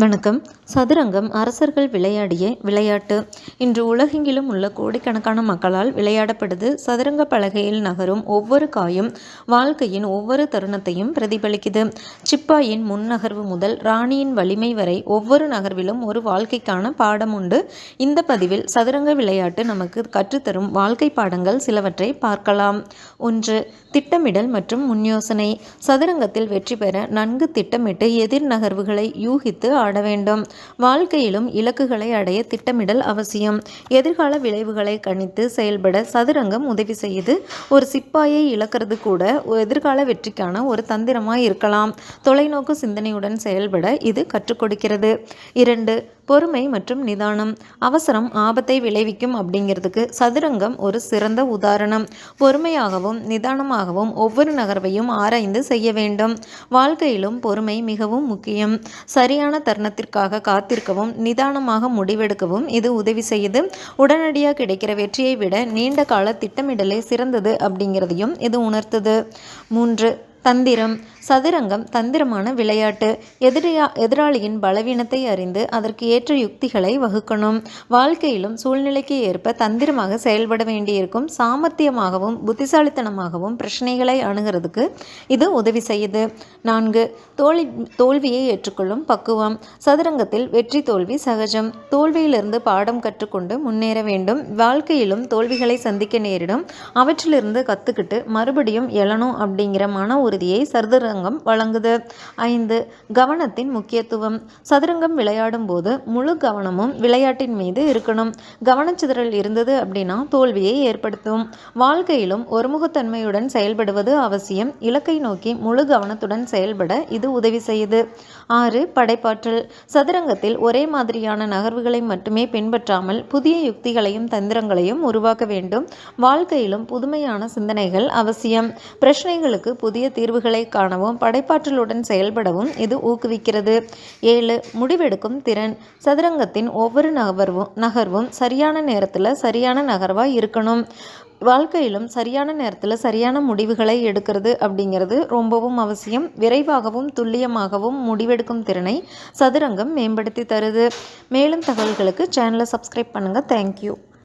வணக்கம். சதுரங்கம் அரசர்கள் விளையாடிய விளையாட்டு. இன்று உலகெங்கிலும் உள்ள கோடிக்கணக்கான மக்களால் விளையாடப்படுது சதுரங்க பலகையில் நகரும் ஒவ்வொரு காயும் வாழ்க்கையின் ஒவ்வொரு தருணத்தையும் பிரதிபலிக்குது. சிப்பாயின் முன்னகர்வு முதல் ராணியின் வலிமை வரை ஒவ்வொரு நகர்விலும் ஒரு வாழ்க்கைக்கான பாடம் உண்டு. இந்த பதிவில் சதுரங்க விளையாட்டு நமக்கு கற்றுத்தரும் வாழ்க்கை பாடங்கள் சிலவற்றை பார்க்கலாம். ஒன்று திட்டமிடல் மற்றும் முன்யோசனை. சதுரங்கத்தில் வெற்றி பெற நன்கு திட்டமிட்டு எதிர் நகர்வுகளை யூகித்து ஆட வேண்டும். வாழ்க்கையிலும் இலக்குகளை அடைய திட்டமிடல் அவசியம். எதிர்கால விளைவுகளை கணித்து செயல்பட சதுரங்கம் உதவி செய்யுது ஒரு சிப்பாயை இழக்கிறது கூட எதிர்கால வெற்றிக்கான ஒரு தந்திரமாய் இருக்கலாம். தொலைநோக்கு சிந்தனையுடன் செயல்பட இது கற்றுக் கொடுக்கிறது. இரண்டு பொறுமை மற்றும் நிதானம். அவசரம் ஆபத்தை விளைவிக்கும் அப்படிங்கிறதுக்கு சதுரங்கம் ஒரு சிறந்த உதாரணம். பொறுமையாகவும் நிதானமாகவும் ஒவ்வொரு நகர்வையும் ஆராய்ந்து செய்ய வேண்டும். வாழ்க்கையிலும் பொறுமை மிகவும் முக்கியம். சரியான தருணத்திற்காக காத்திருக்கவும் நிதானமாக முடிவெடுக்கவும் இது உதவி செய்யுது. உடனடியாக கிடைக்கிற வெற்றியை விட நீண்ட கால திட்டமிடலே சிறந்தது அப்படிங்கிறதையும் இது உணர்த்துது. மூன்று தந்திரம் சதுரங்கம் தந்திரமான விளையாட்டு. எதிரியா எதிராளியின் பலவீனத்தை அறிந்து அதற்கு ஏற்ற யுக்திகளை வகுக்கணும். வாழ்க்கையிலும் சூழ்நிலைக்கு ஏற்ப தந்திரமாக செயல்பட வேண்டியிருக்கும். சாமர்த்தியமாகவும் புத்திசாலித்தனமாகவும் பிரச்சனைகளை அணுகிறதுக்கு இது உதவி செய்யுது. நான்கு தோல்வி தோல்வியை ஏற்றுக்கொள்ளும் பக்குவம். சதுரங்கத்தில் வெற்றி தோல்வி சகஜம். தோல்வியிலிருந்து பாடம் கற்றுக்கொண்டு முன்னேற வேண்டும். வாழ்க்கையிலும் தோல்விகளை சந்திக்க நேரிடும். அவற்றிலிருந்து கற்றுக்கிட்டு மறுபடியும் எழணும் அப்படிங்கிற மன உறுதியை சதுரங்கம் வழங்குது. ஐந்து கவனத்தின் முக்கியத்துவம். சதுரங்கம் விளையாடும் போது முழு கவனமும் விளையாட்டின் மீது இருக்கணும். கவனச்சிதறல் இருந்தது அப்படின்னா தோல்வியை ஏற்படுத்தும். வாழ்க்கையிலும் ஒருமுகத்தன்மையுடன் செயல்படுவது அவசியம். இலக்கை நோக்கி முழு கவனத்துடன் செயல்பட இது உதவி செய்யுது. ஆறு படைப்பாற்றல். சதுரங்கத்தில் ஒரே மாதிரியான நகர்வுகளை மட்டுமே பின்பற்றாமல் புதிய யுக்திகளையும் தந்திரங்களையும் உருவாக்க வேண்டும். வாழ்க்கையிலும் புதுமையான சிந்தனைகள் அவசியம். பிரச்சனைகளுக்கு புதிய தீர்வுகளை காணவும் படைப்பாற்றலுடன் செயல்படவும் இது ஊக்குவிக்கிறது. ஏழு முடிவெடுக்கும் திறன். சதுரங்கத்தின் ஒவ்வொரு நகர்வும் நகர்வும் சரியான நேரத்தில் சரியான நகர்வாக இருக்கணும். வாழ்க்கையிலும் சரியான நேரத்தில் சரியான முடிவுகளை எடுக்கிறது அப்படிங்கிறது ரொம்பவும் அவசியம். விரைவாகவும் துல்லியமாகவும் முடிவெடுக்கும் திறனை சதுரங்கம் மேம்படுத்தி தருது. மேலும் தகவல்களுக்கு சேனலை சப்ஸ்கிரைப் பண்ணுங்கள் தேங்க்யூ